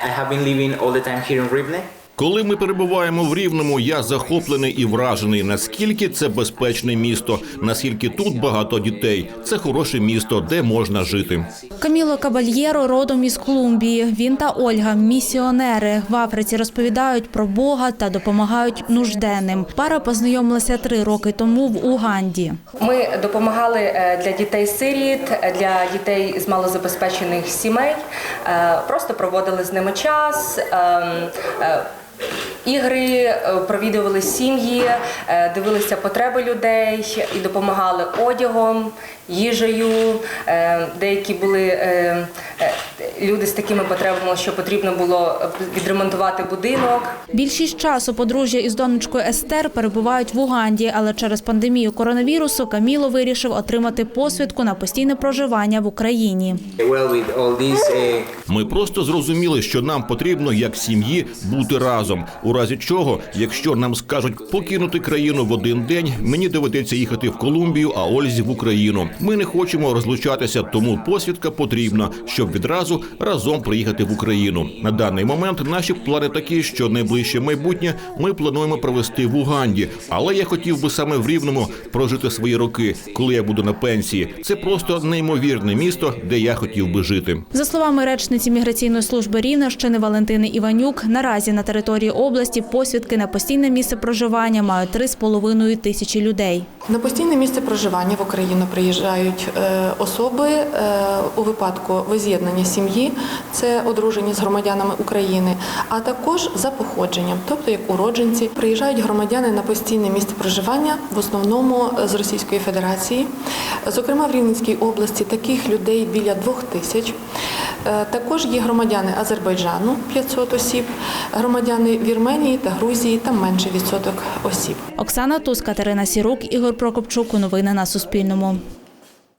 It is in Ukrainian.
I have been living all the time here in Rivne. Коли ми перебуваємо в Рівному, я захоплений і вражений, наскільки це безпечне місто, наскільки тут багато дітей. Це хороше місто, де можна жити. Каміло Кабальєро родом із Колумбії. Він та Ольга місіонери в Африці розповідають про Бога та допомагають нужденним. Пара познайомилася три роки тому в Уганді. Ми допомагали е, для дітей сиріт, е, для дітей з малозабезпечених сімей. Е, Просто проводили з ними час. Ігри е, провідували сім'ї, е, дивилися потреби людей і допомагали одягом, їжею. Е, Деякі були люди з такими потребами, що потрібно було відремонтувати будинок. Більшість часу подружжя із донечкою Естер перебувають в Уганді, але через пандемію коронавірусу Каміло вирішив отримати посвідку на постійне проживання в Україні. Uh, Ми просто зрозуміли, що нам потрібно як сім'ї бути разом. У разі чого, якщо нам скажуть покинути країну в один день, мені доведеться їхати в Колумбію, а Ользі в Україну. Ми не хочемо розлучатися, тому посвідка потрібна, щоб відразу разом приїхати в Україну. На даний момент наші плани такі, що найближче майбутнє ми плануємо провести в Уганді. Але я хотів би саме в Рівному прожити свої роки, коли я буду на пенсії. Це просто неймовірне місто, де я хотів би жити. За словами речниці міграційної служби Рівненщини Валентини Іванюк, наразі на території області посвідки на постійне місце проживання мають 3,5 тисячі людей. На постійне місце проживання в Україну приїжджають е, особи е, у випадку воз'єднання сім'ї, це одружені з громадянами України, а також за походженням, тобто як уродженці, приїжджають громадяни на постійне місце проживання, в основному з Російської Федерації. Зокрема, в Рівненській області таких людей біля двох тисяч. Е, Також є громадяни Азербайджану 500 осіб, громадяни Вірменії та Грузії там менше відсоток осіб. Оксана Туз, Катерина Сірук, Ігор Прокопчук. Новини на Суспільному.